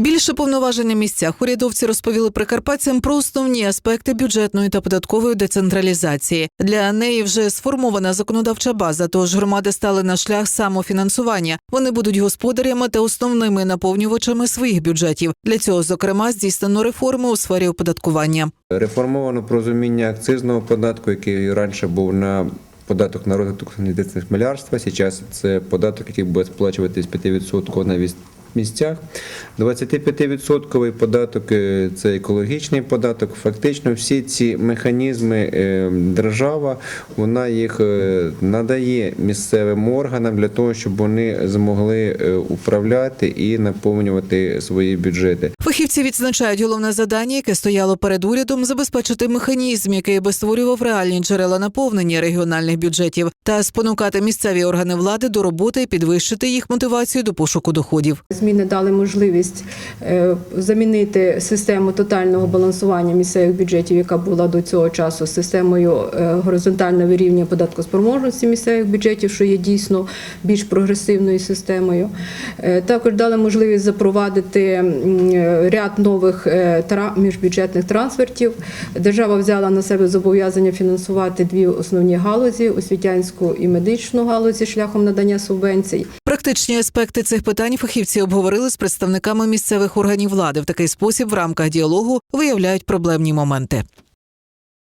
Більше повноважень на місцях урядовці розповіли прикарпатцям про основні аспекти бюджетної та податкової децентралізації. Для неї вже сформована законодавча база, тож громади стали на шлях самофінансування. Вони будуть господарями та основними наповнювачами своїх бюджетів. Для цього, зокрема, здійснено реформи у сфері оподаткування. Реформовано прозуміння акцизного податку, який раніше був на податок на розвиток малярства. Зараз це податок, який буде сплачуватись 5% на місцях. 25% податок е, це екологічний податок. Фактично всі ці механізми е, держава вона їх е, надає місцевим органам для того, щоб вони змогли управляти і наповнювати свої бюджети. Фахівці відзначають головне завдання, яке стояло перед урядом, забезпечити механізм, який би створював реальні джерела наповнення регіональних бюджетів, та спонукати місцеві органи влади до роботи і підвищити їх мотивацію до пошуку доходів. Зміни дали можливість е, замінити систему тотального балансування місцевих бюджетів, яка була до цього часу системою е, горизонтального вирівнювання податкоспроможності місцевих бюджетів, що є дійсно більш прогресивною системою. Е, Також дали можливість запровадити ряд нових міжбюджетних трансфертів. Держава взяла на себе зобов'язання фінансувати дві основні галузі освітянську і медичну галузі шляхом надання субвенцій. Практичні аспекти цих питань фахівці обговорили з представниками місцевих органів влади. В такий спосіб в рамках діалогу виявляють проблемні моменти.